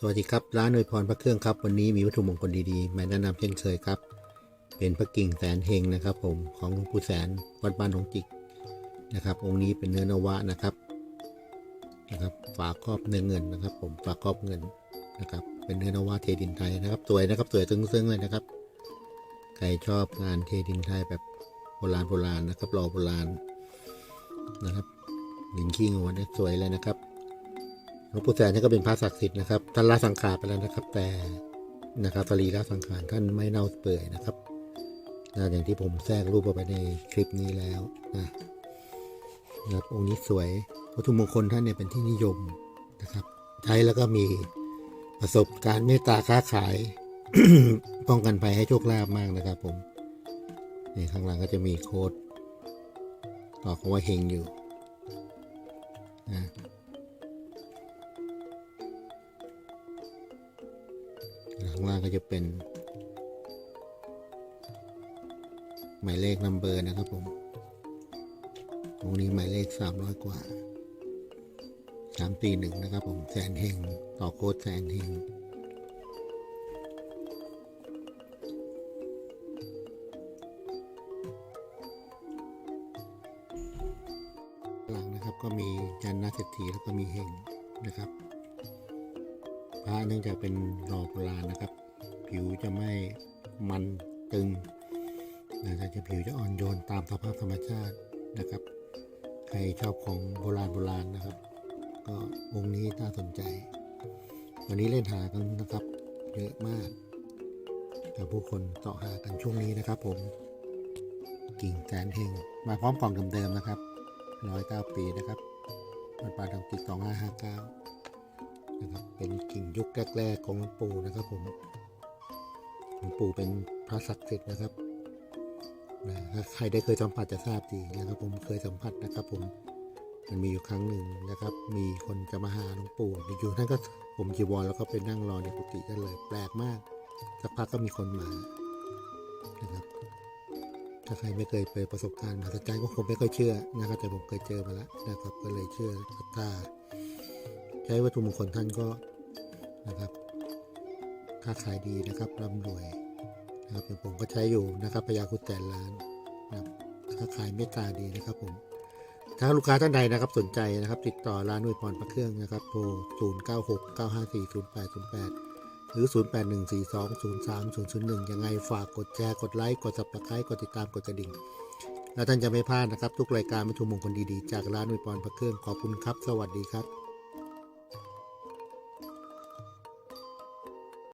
สวัสดีครับ ร้านอวยพรพระเครื่องครับ วันนี้มีวัตถุมงคลดีๆ มาแนะนำเช่นเคยครับ เป็นพระกิ่งแสนเฮงนะครับ ผมของหลวงปู่แสนวัดบ้านหนองจิกนะครับ องค์นี้เป็นเนื้อนวะนะครับนะครับ ฝาครอบเนื้อเงินนะครับ ผมฝาครอบเงินนะครับ เป็นเนื้อนวะเทดินไทยนะครับ สวยนะครับสวยซึ้งๆเลยนะครับ ใครชอบงานเทดินไทยแบบโบราณโบราณนะครับรอโบราณนะครับหินขี้งวเนี่ยสวยเลยนะครับ หลวงปู่แสนนี่ก็เป็นพระศักดิ์สิทธิ์นะครับท่านละสังขารไปแล้วนะครับ แต่นะครับสรีระสังขารท่านไม่เน่าเปื่อยนะครับนะอย่างที่ผมแทรกรูปเอาไปในคลิปนี้แล้วนะนะครับองค์นี้สวยวัตถุมงคลท่านเนี่ยเป็นที่นิยมนะครับ ใช้แล้วก็มีประสบการณ์เมตตาค้าขายป้องกันภัยให้โชคลาภมากนะครับ ผมนี่ข้างหลังก็จะมีโค้ดต่อคำว่าเฮงอยู่นะ ข้างล่างก็จะเป็น หมายเลขนัมเบอร์นะครับผม ตรงนี้หมายเลขสามร้อยกว่าสามตีหนึ่งนะครับผม แสนเฮงต่อโค้ดแสนเฮงหลังนะครับก็มีจันนาเศรษฐีแล้วก็มีเฮงนะครับ ระเนื่องจากเป็นรอโบราณนะครับ ผิวจะไม่มันตึงนะแต่จะผิวจะอ่อนโยนตามสภาพธรรมชาตินะครับ ใครชอบของโบราณโบราณนะครับ ก็องค์นี้น่าสนใจ วันนี้เล่นหากันนะครับ เยอะมากแต่ผู้คนเสาะหากันช่วงนี้นะครับผมกิ่งแสนเฮงมาพร้อมกล่องเดิมๆนะครับร้อยเก้าปีนะครับวัดป่าดังติกสองห้าห้าเก้า นะครับ เป็นกิ่งยุคแรก ๆ ของหลวงปู่นะครับผมหลวงปู่เป็นพระศักดิ์สิทธิ์นะครับนะถ้าใครได้เคยสัมผัสจะทราบดีนะครับ ผมเคยสัมผัสนะครับ ผมมันมีอยู่ครั้งหนึ่งนะครับ มีคนจะมาหาหลวงปู่อยู่ท่านก็ผมจีวรแล้วก็ไปนั่งรอในกุฏิกันเลย แปลกมากสักพักก็มีคนมานะครับ ถ้าใครไม่เคยเปิดประสบการณ์มหัศจรรย์ก็คงไม่ค่อยเชื่อนะครับ แต่ผมเคยเจอมาแล้วนะครับ ก็เลยเชื่อศรัทธา ใช้วัตถุมงคลท่านก็นะครับค้าขายดีนะครับร่ำรวยนะครับอย่างผมก็ใช้อยู่นะครับพยาคุดแต่ล้านนะครับค้าขายเมตตาดีนะครับผมถ้าลูกค้าท่านใดนะครับสนใจนะครับ ติดต่อร้านนวยพรพระเครื่องนะครับโทร 0 9 6 9 5 4 0 8 0 8 หรือ 0 8 1 4 2 0 3 0 0 1 ยังไงฝากกดแชร์ กดไลค์ กด subscribe กดติดตาม กดกระดิ่ง แล้วท่านจะไม่พลาดนะครับ ทุกรายการวัตถุมงคลดีๆ จากร้านนวยพรพระเครื่องขอบคุณครับ สวัสดีครับ